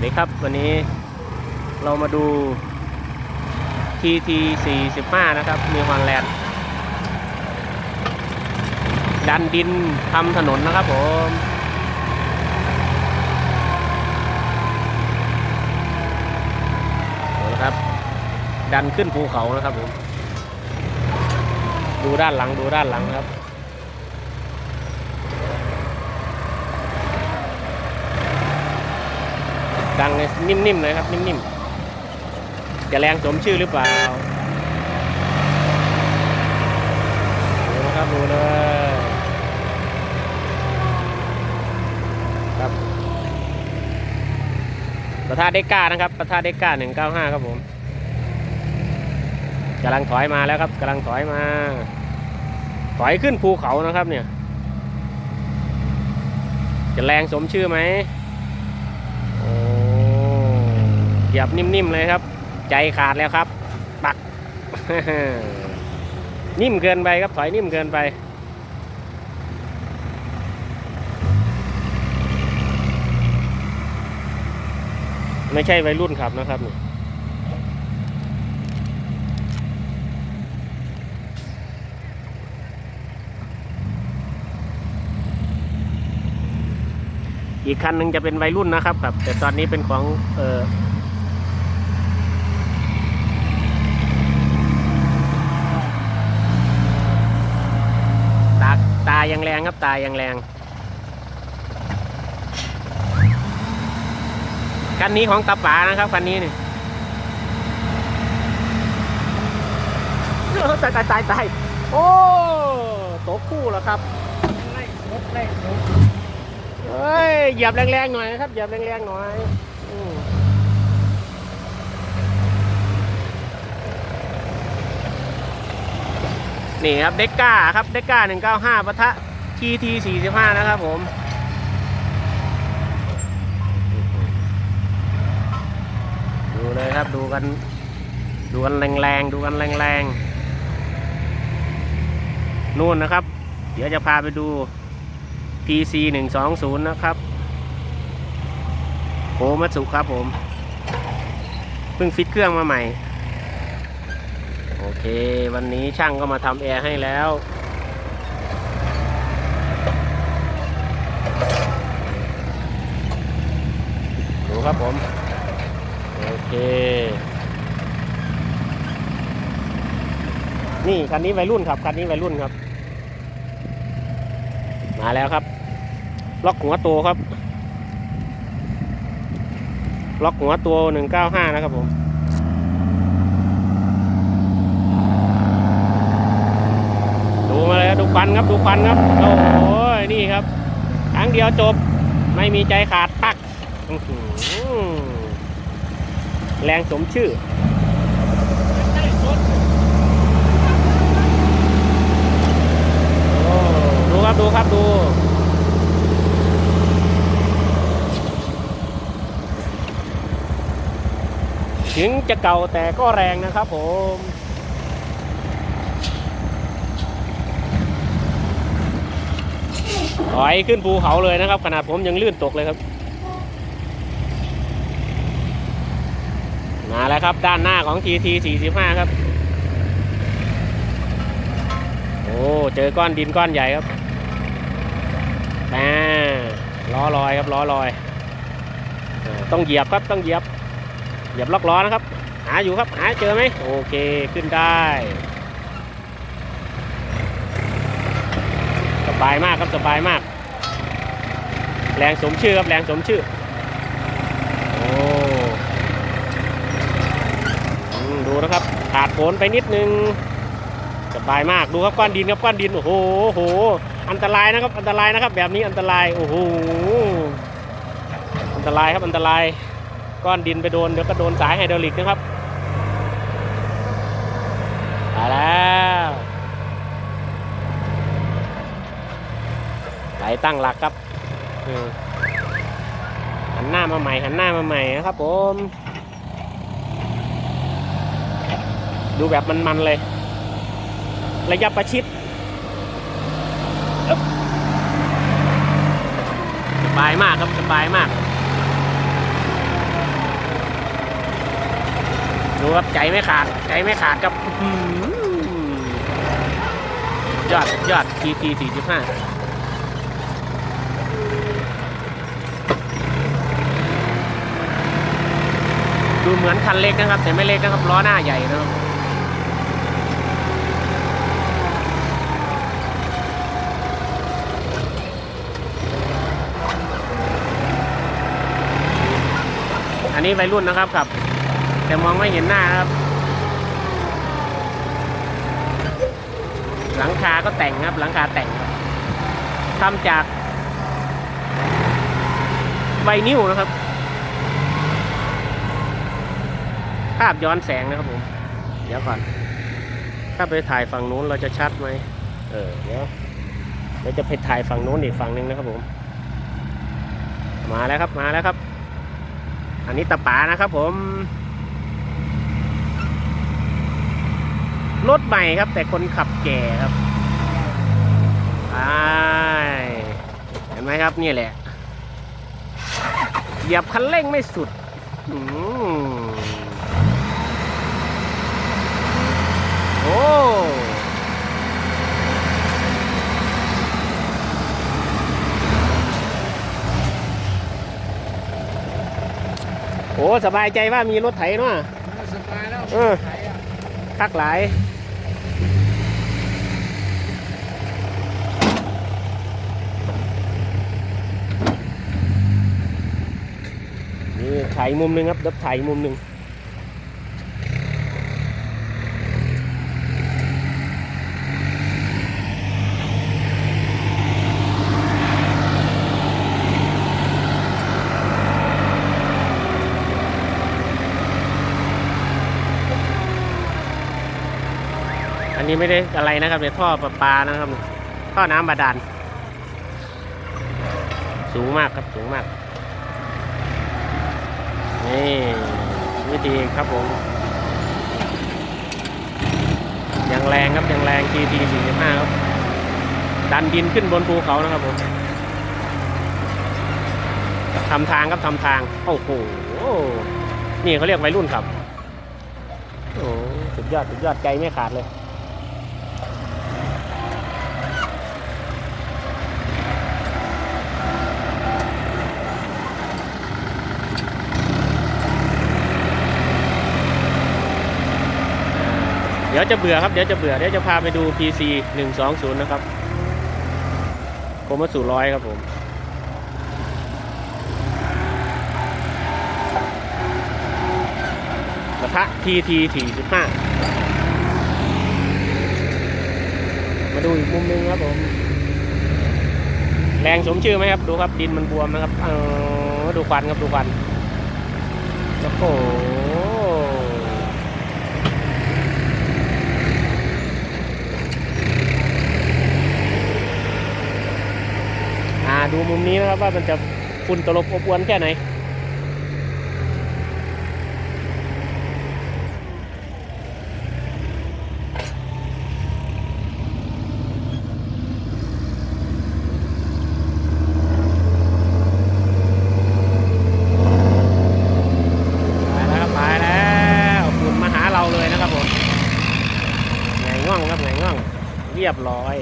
วัสดีครับวันนี้เรามาดู TT 45นะครับ มีฮอนแลนด์ดันดินทำถนนนะครับผมเอาละครับ ดันขึ้นภูเขานะครับผม ดูด้านหลังดูด้านหลังครับ ดังเลยนิ่มๆเลยครับ นิ่มๆ จะแรงสมชื่อหรือเปล่าดูนะครับดูเลยครับประทาเดก้านะครับประทาเดก้าหนึ่งเก้าห้าครับผมกำลังถอยมาแล้วครับกำลังถอยมา ถอยขึ้นภูเขานะครับเนี่ย จะแรงสมชื่อไหม โอ้เห ยียบนิ่มๆเลยครับ ใจขาดแล้วครับ ปัก นิ่มเกินไปครับถอยนิ่มเกินไปไม่ใช่วัยรุ่นขับนะครับนี่อีกคันหนึ่งจะเป็นวัยรุ่นนะครับครับ แต่ตอนนี้เป็นของเออตาตายังแรงครับตายังแรง คันนี้ของตาป๋านะครับคันนี้นี่เออตายตายตายตายโอ้ตกคู่แล้วครับเฮ้ยเหยียบแรงๆหน่อยนะครับเหยียบแรงๆหน่อย นี่ครับเด็กก้าครับเด็กก้าหนึ่งเก้าห้าปะทะทีทีสี่สิบห้านะครับผมดูเลยครับดูกัน ดูกันแรงๆดูกันแรงๆนู่นนะครับ เดี๋ยวจะพาไปดู PC 120 นะครับโอมัตสุครับผมเพิ่งฟิตเครื่องมาใหม่ โอเค วันนี้ช่างก็มาทำแอร์ให้แล้วดูครับผม โอเค นี่คันนี้วัยรุ่นครับ คันนี้วัยรุ่นครับ มาแล้วครับ ล็อกหัวตัวครับ ล็อกหัวตัวหนึ่งเก้าห้านะครับผม ดูมาเลย ครับดูควันครับดูควันครับ โอ้โหนี่ครับครั้งเดียวจบไม่มีใจขาดปักแรงสมชื่อดูครับดูครับดูถึงจะเก่าแต่ก็แรงนะครับผม ถอยขึ้นภูเขาเลยนะครับ ขนาดผมยังลื่นตกเลยครับมาแล้วครับด้านหน้าของ TT 45 ครับ โอ้เจอก้อนดินก้อนใหญ่ครับแหมล้อลอยครับล้อลอยต้องเหยียบครับต้องเหยียบ เหยียบล็อกล้อนะครับ หาอยู่ครับหาเจอไหมโอเคขึ้นได้ บายมากครับสบายมาก แรงสมชื่อครับแรงสมชื่อโอ้ดูนะครับขาดโผนไปนิดนึงสบายมากดูครับก้อนดินครับก้อนดินโอ้โหโอ้โห อันตรายนะครับ อันตรายนะครับ แบบนี้อันตรายโอ้โหอันตรายครับอันตรายก้อนดินไปโดนเดี๋ยวก็โดนสายไฮดรอลิกนะครับมาแล้ว ไหลตั้งหลักครับหันหน้ามาใหม่หันหน้ามาใหม่นะครับผม ดูแบบมันๆเลย ระยะประชิดสบายมากครับสบายมากดูครับใจไม่ขาดใจไม่ขาดครับยอดยอดทีทีสี่สิบห้า ดูเหมือนคันเล็กนะครับ แต่ไม่เล็กนะครับล้อหน้าใหญ่นะครับอันนี้วัยรุ่นนะครับขับ แต่มองไม่เห็นหน้าครับ หลังคาก็แต่งครับ หลังคาแต่งทำจากไวนิ้วนะครับ ภาพย้อนแสงนะครับผม เดี๋ยวก่อน ถ้าไปถ่ายฝั่งนู้นเราจะชัดไหม เออ เดี๋ยวเราจะไปถ่ายฝั่งนู้นอีกฝั่งหนึงนะครับผม มาแล้วครับ มาแล้วครับ อันนี้ตะป๋านะครับผม รถใหม่ครับ แต่คนขับแก่ครับไปเห็นไหมครับนี่แหละ เหยียบคันเร่งไม่สุด อืม อ้ โอ้ สบายใจว่ามีรถไถเนาะ สบายแล้วเออ ไถอะคักหลาย นี่ถ่ายมุมหนึ่งครับเดี๋ยวถ่ายมุมหนึ่ง นี้ไม่ได้อะไรนะครับเป็นท่อประปานะครับ ท่อน้ำบาดาล สูงมากครับสูงมาก นี่วิธีครับผม ยังแรงครับยังแรง GT 45 ครับ ดันดินขึ้นบนภูเขานะครับผมทำทางครับทำทาง โอ้โห นี่เขาเรียกวัยรุ่นครับ โอ้สุดยอด สุดยอดใจไม่ขาดเลย เดี๋ยวจะเบื่อครับเดี๋ยวจะเบื่อเดี๋ยวจะพาไปดู PC 120 นะครับผมมาสู่ร้อยครับผมกระทะ TT 45มาดูอีกมุมหนึงครับผม แรงสมชื่อไหมครับ ดูครับดินมันบวมนะครับ เออดูควันครับ ดูควันโอ้โห อ่า ดูมุมนี้นะครับว่ามันจะฝุ่นตลบอบอวนแค่ไหน ไปแล้วครับไปแล้วฝุ่นมาหาเราเลยนะครับผมไงง่องครับไงง่อง เรียบร้อย